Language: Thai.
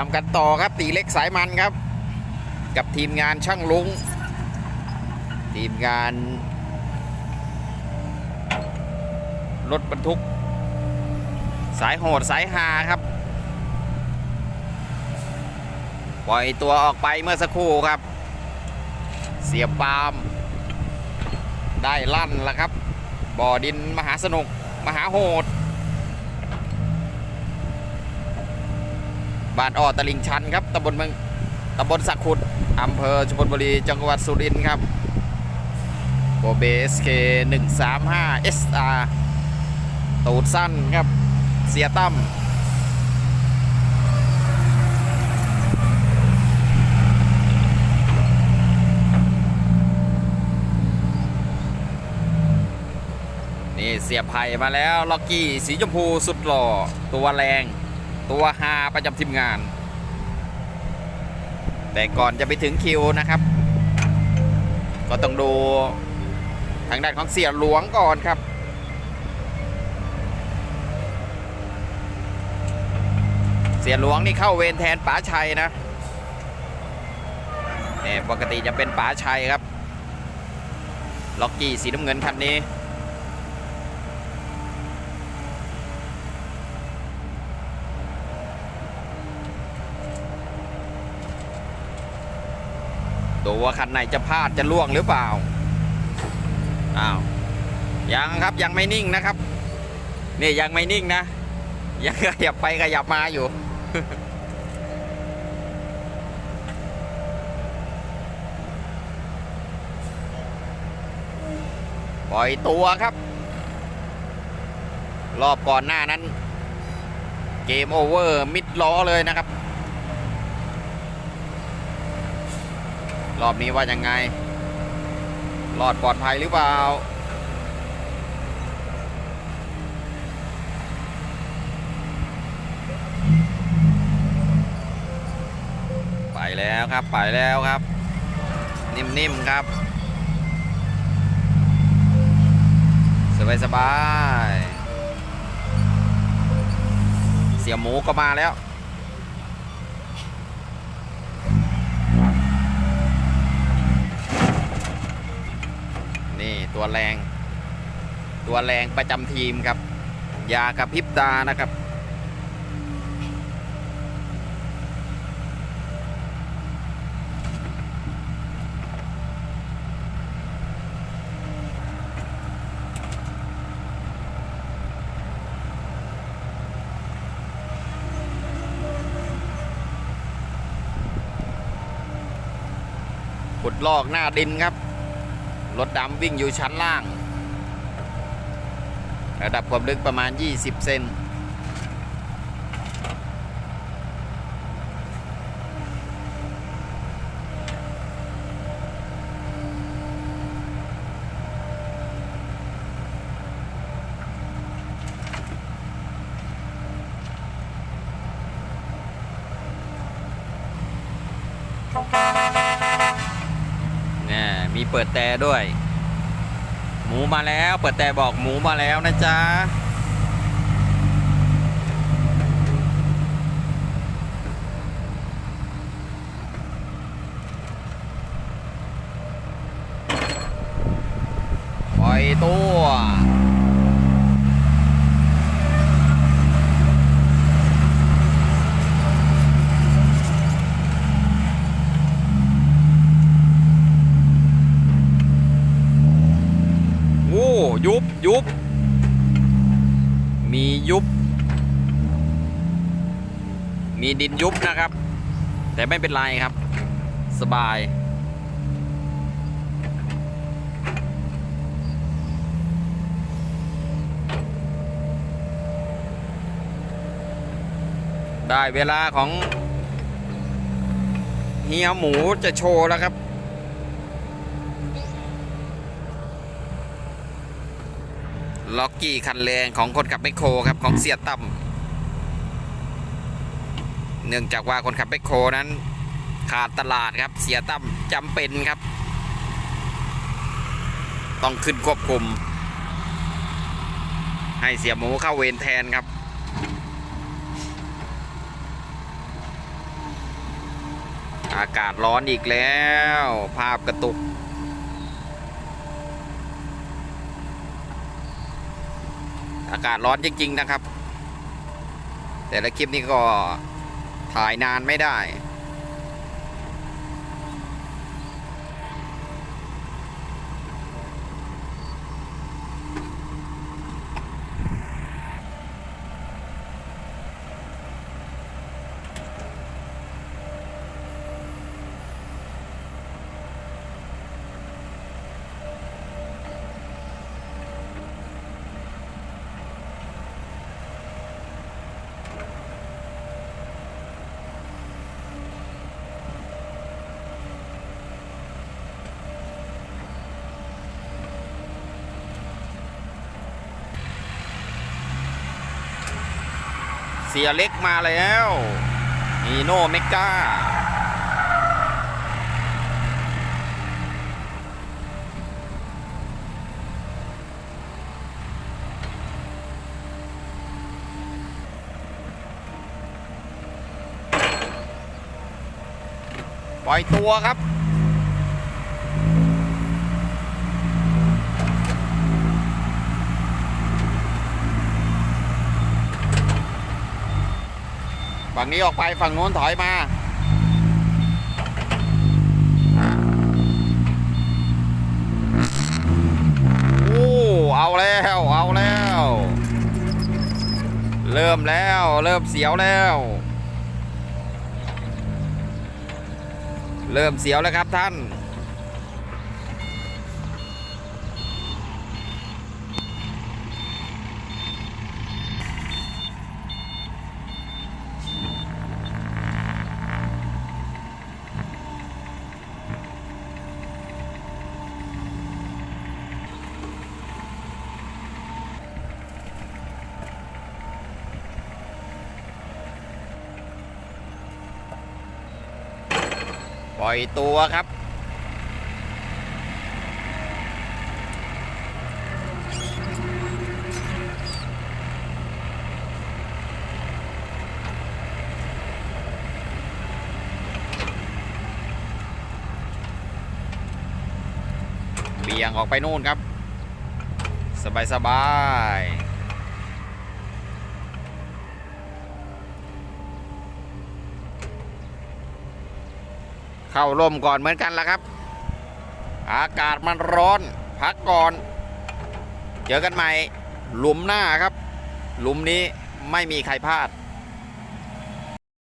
ามกันต่อครับตีเล็กสายมันครับ กับทีมงานช่างลุง ทีมงาน รถบรรทุก สายโหดสายฮาครับ ปล่อยตัวออกไปเมื่อสักครู่ครับ เสียบปามได้ลั่นแล้วครับ บ่อดินมหาสนุก มหาโหด บ้านอ้อตลิ่งชันครับตำบลเมืองตำบลสักขุดอำเภอชุมพลบุรีจังหวัดสุรินทร์ครับโบเบสเค135 SR ตูดสั้นครับ เสียตั้มนี่เสียบไผ่มาแล้ว ล็อกกี้สีชมพูสุดหล่อตัวแรง ตัวฮาประจำทีมงาน แต่ก่อนจะไปถึงคิวนะครับ ก็ต้องดูทางด้านของเสียหลวงก่อนครับเสียหลวงนี่เข้าเวรแทนป๋าชัยนะเนี่ยปกติจะเป็นป๋าชัยครับ ล็อกกี้สีน้ำเงินคันนี้ ดูว่าคันไหนจะพลาดจะล่วงหรือเปล่าอ้าวยังครับยังไม่นิ่งนะครับนี่ยังไม่นิ่งนะยังขยับไปขยับมาอยู่ปล่อยตัวครับ รอบก่อนหน้านั้น เกมโอเวอร์มิดล้อเลยนะครับ รอบนี้ว่ายังไงรอดปลอดภัยหรือเปล่าไปแล้วครับไปแล้วครับ นิ่มๆครับ สบายๆเสี่ยหมูก็มาแล้ว นี่ ตัวแรง ตัวแรงประจำทีมครับ ยากับพริบตานะครับขุดลอกหน้าดินครับ รถดำวิ่งอยู่ชั้นล่าง ระดับความลึกประมาณ 20 เซนเนี่ย มีเปิดแต่ด้วย หมูมาแล้ว เปิดแต่บอกหมูมาแล้วนะจ๊ะปล่อยตัว โอ้ ยุบ มียุบ มีดินยุบนะครับ แต่ไม่เป็นไรครับ สบาย ได้เวลาของเฮียหมูจะโชว์แล้วครับ ล็อกกี้คันแรงของคนขับแมคโครครับของเสียตั้มเนื่องจากว่าคนขับแมคโครนั้น ขาดตลาดครับเสียตั้มจำเป็นครับ ต้องขึ้นควบคุม ให้เสียหมูเข้าเวรแทนครับอากาศร้อนอีกแล้ว ภาพกระตุก อากาศร้อนจริง ๆ นะครับ แต่ละคลิปนี้ก็ถ่ายนานไม่ได้ เสียเล็กมาแล้วนีโนเมกาปล่อยตัวครับ ฝั่งนี้ออกไปฝั่งโน้นถอยมา โอ้ เอาแล้ว เอาแล้ว เริ่มแล้ว เริ่มเสียวแล้ว เริ่มเสียวแล้วครับท่าน ปล่อยตัวครับ เบี่ยงออกไปนู่นครับ สบายสบาย เข้าร่มก่อนเหมือนกันละครับ อากาศมันร้อน พักก่อน เจอกันใหม่ หลุมหน้าครับ หลุมนี้ไม่มีใครพลาด